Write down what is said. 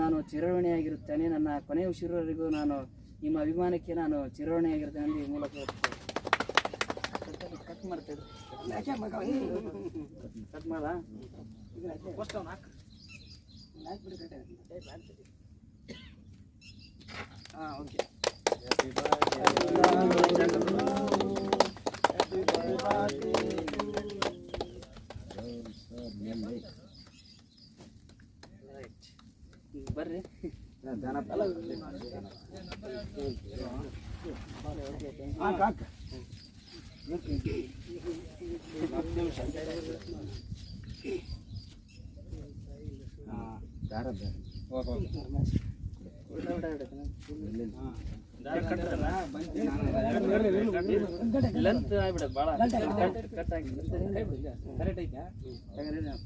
ನಾನು ಚಿರವಣೆಯಾಗಿರುತ್ತೇನೆ ನನ್ನ ಕೊನೆಯ ಉಸಿರವರೆಗೂ ನಾನು ನಿಮ್ಮ ಅಭಿಮಾನಕ್ಕೆ ನಾನು ಚಿರವಣೆಯಾಗಿರುತ್ತೇನೆ ಎಂದು ಈ ಮೂಲಕ ಮಾಡ್ತೇವೆ ಓಕೆ ಬರ್ರಿ லென்த் ஆகிவிட பாட கட் ஆகி கரெக்ட் ஐட்டா